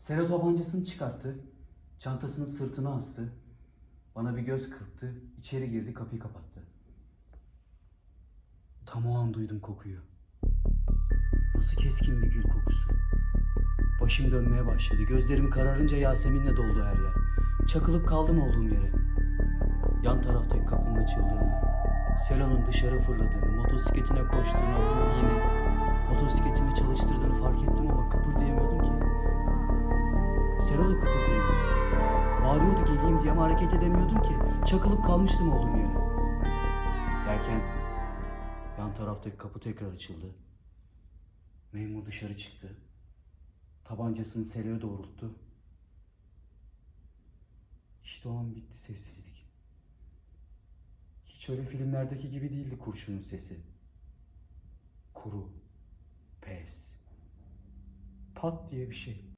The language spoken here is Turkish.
Selo tabancasını çıkarttı. Çantasını sırtına astı. Bana bir göz kırptı. içeri girdi kapıyı kapattı. Tam o an duydum kokuyu. Nasıl keskin bir gül kokusu. Başım dönmeye başladı. Gözlerim kararınca Yasemin'le doldu her yer. Çakılıp kaldım olduğum yere. Yan taraftaki kapının açıldığını, Selo'nun dışarı fırladığını, motosikletine koştuğunu, Da kıpırdayamıyordu. Bağırıyordu geleyim diye ama hareket edemiyordum ki. Çakılıp kalmıştım olduğum yere. Derken yan taraftaki kapı tekrar açıldı. Memur dışarı çıktı. Tabancasını Selo'ya doğrulttu. İşte o an bitti sessizlik. Hiç öyle filmlerdeki gibi değildi kurşunun sesi. Kuru, pes, pat diye bir şey.